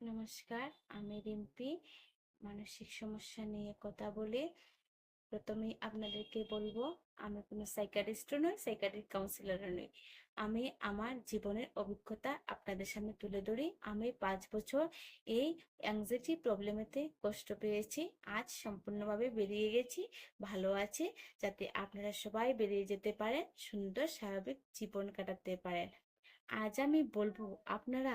নমস্কার, আমি রিম্পি। মানসিক সমস্যা নিয়ে কথা বলি। প্রথমেই আপনাদেরকে বলব, আমি কোনো সাইকারিস্টও নই সাইকাট্রিক কাউন্সিলরও নই। আমি আমার জীবনের অভিজ্ঞতা আপনাদের সামনে তুলে ধরি। আমি পাঁচ বছর এই অ্যাংজাইটি প্রবলেমেতে কষ্ট পেয়েছি। আজ সম্পূর্ণভাবে বেরিয়ে গেছি, ভালো আছি, যাতে আপনারা সবাই বেরিয়ে যেতে পারেন, সুন্দর স্বাভাবিক জীবন কাটাতে পারেন। আজ আমি বলব, আপনারা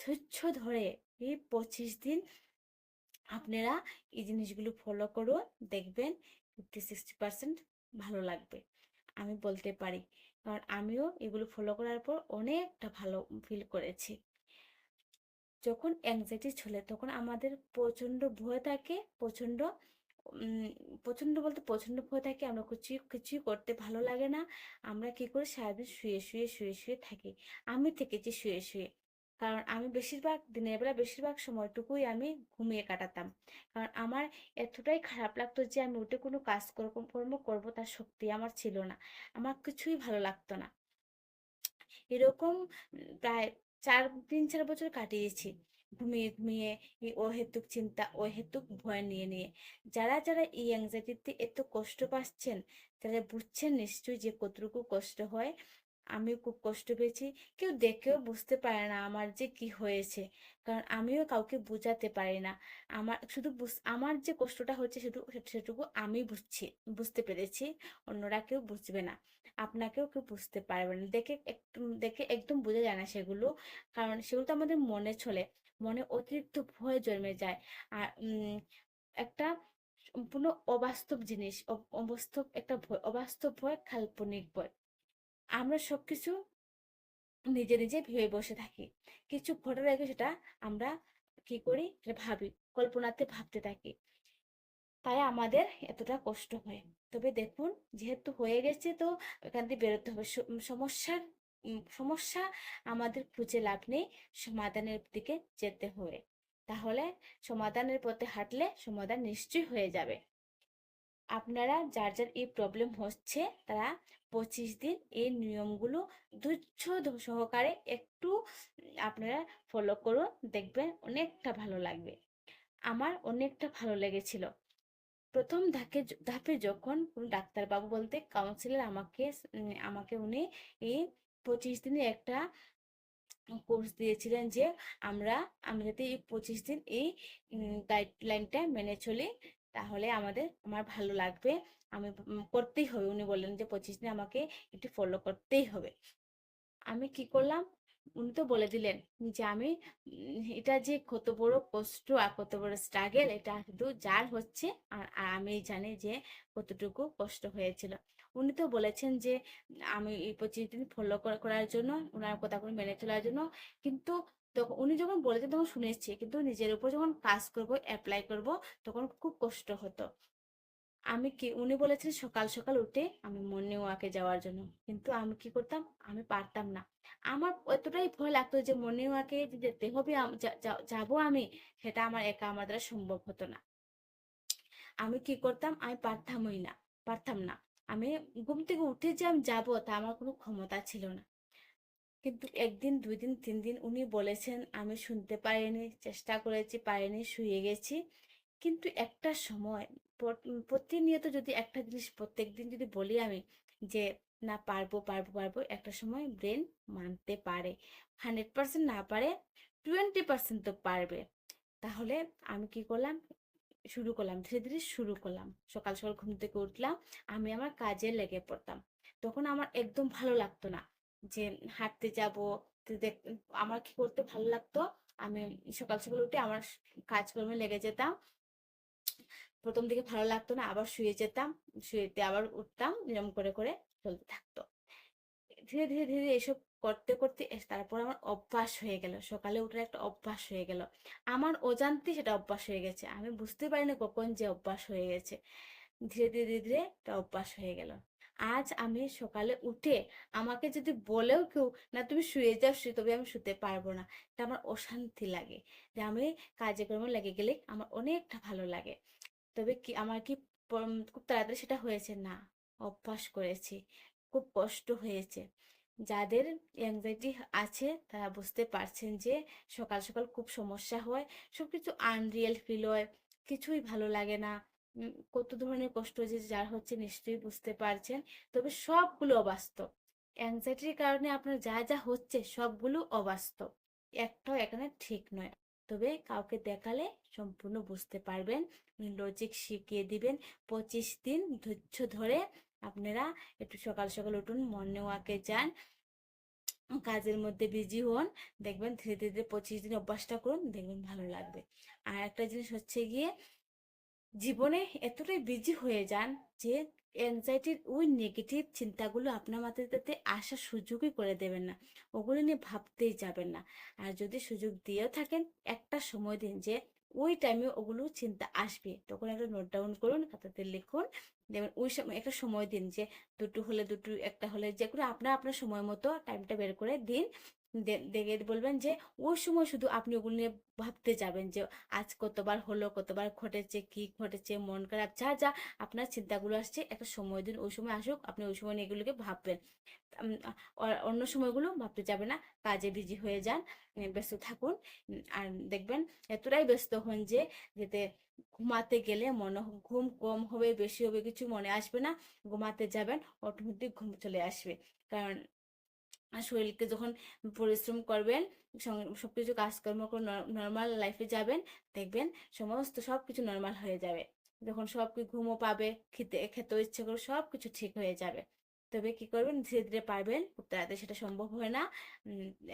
ধৈর্য ধরে এই পঁচিশ দিন আপনারা এই জিনিসগুলো ফলো করুন, দেখবেন ফিফটি সিক্সটি পার্সেন্ট ভালো লাগবে। আমি বলতে পারি, কারণ আমিও এগুলো ফলো করার পর অনেকটা ভালো ফিল করেছি। যখন অ্যাংজাইটি চলে তখন আমাদের প্রচণ্ড ভয় থাকে, প্রচণ্ড প্রচণ্ড বলতে প্রচণ্ড ভয় থাকে, আমরা কিছুই কিছুই করতে ভালো লাগে না। আমরা কি করি সারাদিন শুয়ে শুয়ে শুয়ে শুয়ে থাকি। আমি থেকেছি শুয়ে শুয়ে। কারণ আমি বেশিরভাগ, দিনের বেলা বেশিরভাগ সময়টুকুই আমি ঘুমিয়ে কাটাতাম। কারণ আমার এতটাই খারাপ লাগতো যে আমি উঠে কোনো কাজ কর্ম করব তার শক্তি আমার ছিল না। আমার কিছুই ভালো লাগতো না। এরকম প্রায় চার, তিন, চার বছর কাটিয়েছি ঘুমিয়ে ঘুমিয়ে এই অহেতুক চিন্তা, অহেতুক ভয় নিয়ে নিয়ে। যারা যারা এই অ্যাংজাইটিতে এত কষ্ট পাচ্ছেন, তারা বুঝছেন নিশ্চয়ই যে কতটুকু কষ্ট হয়। আমিও খুব কষ্ট পেয়েছি। কেউ দেখেও বুঝতে পারে না আমার যে কি হয়েছে। কারণ আমিও কাউকে বোঝাতে পারি না। আমার শুধু আমার যে কষ্টটা হচ্ছে শুধু সেটুকু আমি বুঝছি, বুঝতে পেরেছি। অন্যরা কেউ বুঝবে না। আপনাকেও কেউ বুঝতে পারবে না। দেখে দেখে একদম বোঝা যায় না সেগুলো। কারণ সেগুলো তো আমাদের মনে চলে। মনে অতিরিক্ত ভয় জন্মে যায়। আর একটা সম্পূর্ণ অবাস্তব জিনিস অবাস্তব একটা ভয়, অবাস্তব ভয়, কাল্পনিক ভয়। আমরা সবকিছু নিজে নিজে ভেবে বসে থাকি। কিছু ঘটার আগে সেটা আমরা কি করি? ভাবি, কল্পনাতে ভাবতে থাকি। তাই আমাদের এতটা কষ্ট হয়। তবে দেখুন, যেহেতু হয়ে গেছে তো এখান থেকে বেরোতে হবে। সমস্যার সমস্যা আমাদের খুঁজে লাভ নেই। সমাধানের দিকে যেতে হবে। তাহলে সমাধানের পথে হাঁটলে সমাধান নিশ্চয়ই হয়ে যাবে। আপনারা যার যার এই প্রবলেম হচ্ছে, তারা পঁচিশ দিন এই নিয়মগুলো ধৈর্য সহকারে একটু আপনারা ফলো করুন, দেখবেন অনেকটা ভালো লাগবে। আমার অনেকটা ভালো লেগেছিল। প্রথম ধাপে ধাপে যখন ডাক্তারবাবু বলতে কাউন্সিলর আমাকে আমাকে উনি এই পঁচিশ দিনে একটা কোর্স দিয়েছিলেন যে আমরা আমরা যাতে এই পঁচিশ দিন এই গাইডলাইনটা মেনে চলি। তাহলে আমাদের আমার ভালো লাগবে। আমি করতেই হবে। উনি বললেন যে পঁচিশ দিন আমাকে একটু ফলো করতেই হবে। আমি কি করলাম? উনি তো বলে দিলেন যে আমি এটা যে কত বড় কষ্ট আর কত বড় স্ট্রাগেল এটা শুধু যার হচ্ছে আর আমি জানি যে কতটুকু কষ্ট হয়েছিল। উনি তো বলেছেন যে আমি এই পঁচিশ দিন ফলো করার জন্য ওনার কথাগুলো মেনে চলার জন্য কিন্তু তখন উনি যখন বলেছেন তখন শুনেছি কিন্তু নিজের উপর যখন কাজ করব অ্যাপ্লাই করব, তখন খুব কষ্ট হতো। আমি কি, উনি বলেছেন সকাল সকাল উঠে আমি মর্নিং ওয়াকে যাওয়ার জন্য, কিন্তু আমি কি করতাম? আমি পারতাম না। আমার এতটাই ভয় লাগতো যে মর্নিং ওয়াকে যেতে হবে যাব আমি, সেটা আমার একা আমার দ্বারা সম্ভব হতো না। আমি কি করতাম? আমি পারতামই না, পারতাম না। আমি ঘুম থেকে উঠে যে আমি যাব, তা আমার কোনো ক্ষমতা ছিল না। কিন্তু একদিন দুই দিন তিন দিন উনি বলেছেন, আমি শুনতে পারিনি, চেষ্টা করেছি, পারিনি, শুয়ে গেছি। কিন্তু একটা সময় প্রতিনিয়ত যদি একটা জিনিস প্রত্যেক দিন যদি বলি আমি যে, না, পারব পারব পারব, একটা সময় ব্রেন মানতে পারে। হান্ড্রেড পার্সেন্ট না পারে, টোয়েন্টি পার্সেন্ট তো পারবে। তাহলে আমি কি করলাম? শুরু করলাম, ধীরে ধীরে শুরু করলাম। সকাল সকাল ঘুম থেকে উঠলাম, আমি আমার কাজে লেগে পড়তাম। তখন আমার একদম ভালো লাগতো না। যে হাঁটতে যাব আমার কি করতে ভালো লাগতো? আমি সকাল সকাল উঠে আমার কাজকর্মে লেগে যেতাম। প্রথম দিকে ভালো লাগতো না, আবার শুয়ে যেতাম, শুয়েতে আবার উঠতাম নিয়ম করে করে চলতে থাকতো। ধীরে ধীরে ধীরে এসব করতে করতে তারপর আমার অভ্যাস হয়ে গেল। সকালে উঠার একটা অভ্যাস হয়ে গেল। আমার অজান্তে সেটা অভ্যাস হয়ে গেছে। আমি বুঝতে পারিনি কখন যে অভ্যাস হয়ে গেছে। ধীরে ধীরে ধীরে ধীরে এটা অভ্যাস হয়ে গেল। আজ আমি সকালে উঠে আমাকে যদি বলেও কেউ, না, তুমি শুয়ে যাও, শুয়ে, তবে আমি শুতে পারব না। এটা আমার অশান্তি লাগে যে আমি কাজে কর্মে লেগে গেলে আমার অনেকটা ভালো লাগে। তবে কি, আমার কি খুব তাড়াতাড়ি সেটা হয়েছে? না, অভ্যাস করেছি। খুব কষ্ট হয়েছে। যাদের অ্যাংজাইটি আছে, তারা বুঝতে পারছেন যে সকাল সকাল খুব সমস্যা হয় সব কিছু আনরিয়েল ফিল হয়, কিছুই ভালো লাগে না। কত ধরনের কষ্ট যে যার হচ্ছে নিশ্চয়ই বুঝতে পারছেন। তবে সবগুলো অবাস্তব। অ্যাংজাইটির কারণে আপনার যা যা হচ্ছে সবগুলো অবাস্তব। একটাও এখানে ঠিক নয়। তবে কাউকে দেখালে সম্পূর্ণ বুঝতে পারবেন লজিক শিখিয়ে দিবেন। পঁচিশ দিন ধৈর্য ধরে আপনারা একটু সকাল সকাল উঠুন মর্নিং ওয়াকে যান। কাজের মধ্যে বিজি হন, দেখবেন ধীরে ধীরে পঁচিশ দিন অভ্যাসটা করুন, দেখবেন ভালো লাগবে। আর একটা জিনিস হচ্ছে গিয়ে জীবনে এতটাই বিজি হয়ে যান যে অ্যাংজাইটির ওই নেগেটিভ চিন্তাগুলো আপনার মাথাতে আসার সুযোগই করে দেবেন না। ওগুলো নিয়ে ভাবতেই যাবেন না। আর যদি সুযোগ দিয়েও থাকেন একটা সময় দিন যে ওই টাইমে ওগুলো চিন্তা আসবে। তখন একটা নোট ডাউন করুন, খাতাতে লিখুন। দেখবেন ওই সময় একটা সময় দিন যে দুটো হলে দুটো, একটা হলে যে কোনো, আপনার আপনার সময় মতো টাইমটা বের করে দিন। দেখে বলবেন যে, ওই সময় শুধু আপনি ওগুলো নিয়ে ভাবতে যাবেন যে, আজ কতবার হলো, কতবার ঘটেছে, কি ঘটেছে, মন খারাপ, যা যা আপনার চিন্তাগুলো আসছে, একটা সময় দিন, ওই সময় আসুক, আপনি ওই সময় এগুলোকে ভাববেন। অন্য সময়গুলো ভাবতে যাবে না, কাজে বিজি হয়ে যান ব্যস্ত থাকুন আর দেখবেন এতটাই ব্যস্ত হন যে, যেতে ঘুমাতে গেলে মনে ঘুম কম হবে, বেশি হবে, কিছু মনে আসবে না, ঘুমাতে যাবেন অটোমেটিক ঘুম চলে আসবে। কারণ আর শরীরকে যখন পরিশ্রম করবেন সঙ্গে সবকিছু কাজকর্ম করে নর্মাল লাইফে যাবেন, দেখবেন সমস্ত সব কিছু নর্মাল হয়ে যাবে। যখন সব কিছু ঘুমও পাবে, খেতে, খেতেও ইচ্ছে করে সব কিছু ঠিক হয়ে যাবে। তবে কি করবেন, ধীরে ধীরে পারবেন, খুব তাড়াতাড়ি সেটা সম্ভব হয় না।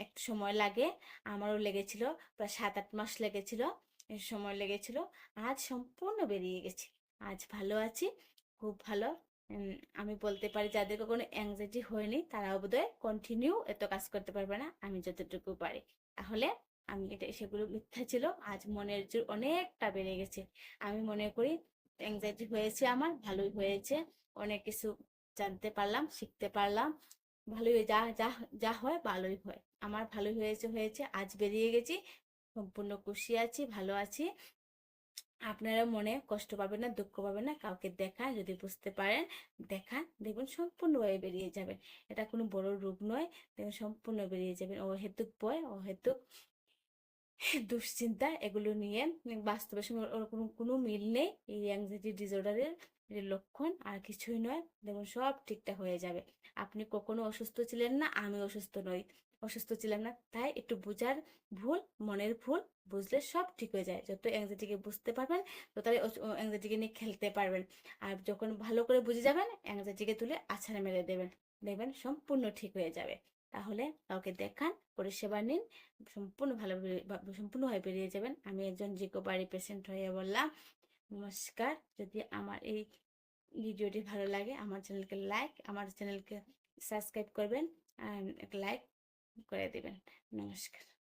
একটু সময় লাগে, আমারও লেগেছিল, প্রায় সাত আট মাস লেগেছিল সময় লেগেছিল, আজ সম্পূর্ণ বেরিয়ে গেছি। আজ ভালো আছি, খুব ভালো। আমি বলতে পারি যাদের কোনো অ্যাংজাইটি হয়নি, তারাও বোধহয় কন্টিনিউ এত কাজ করতে পারবে না, আমি যতটুকু পারি। তাহলে আমি এটা, সেগুলো মিথ্যা ছিল, আজ মনের জোর অনেকটা বেড়ে গেছে। আমি মনে করি অ্যাংজাইটি হয়েছে আমার, ভালোই হয়েছে, অনেক কিছু জানতে পারলাম, শিখতে পারলাম, ভালোই যা যা যা হয় ভালোই হয়। আমার ভালোই হয়েছে হয়েছে, আজ বেরিয়ে গেছি, সম্পূর্ণ খুশি আছি, ভালো আছি। আপনারা মনে কষ্ট পাবেন না, দুঃখ পাবেন না, কাউকে দেখান যদি বুঝতে পারেন দেখান দেখবেন সম্পূর্ণভাবে বেরিয়ে যাবেন। এটা কোনো বড় রোগ নয়, দেখবেন সম্পূর্ণ বেরিয়ে যাবেন। অহেতুক ভয়, অহেতুক দুশ্চিন্তা, এগুলো নিয়ে বাস্তবের সঙ্গে ওর কোনো কোনো মিল নেই। এই অ্যাংজাইটি ডিসঅর্ডারের লক্ষণ আর কিছুই নয়। দেখুন সব ঠিকঠাক হয়ে যাবে। আপনি কখনো অসুস্থ ছিলেন না, আমি অসুস্থ নই। অসুস্থ ছিলাম না। তাই একটু বোঝার ভুল, মনের ভুল বুঝলে সব ঠিক হয়ে যায়। যত অ্যাংজাইটিকে বুঝতে পারবেন, তত অ্যাংজাইটিকে নিয়ে খেলতে পারবেন। আর যখন ভালো করে বুঝে যাবেন অ্যাংজাইটিকে তুলে আছাড়ে মেরে দেবেন। দেখবেন সম্পূর্ণ ঠিক হয়ে যাবে। তাহলে কাউকে দেখান, পরিষেবা নিন, সম্পূর্ণ ভালো সম্পূর্ণভাবে বেরিয়ে যাবেন। আমি একজন জিকোবারি পেশেন্ট হয়ে বললাম, নমস্কার, যদি আমার এই ভিডিওটি ভালো লাগে, আমার চ্যানেলকে লাইক আমার চ্যানেলকে সাবস্ক্রাইব করবেন লাইক করে দেবেন। নমস্কার।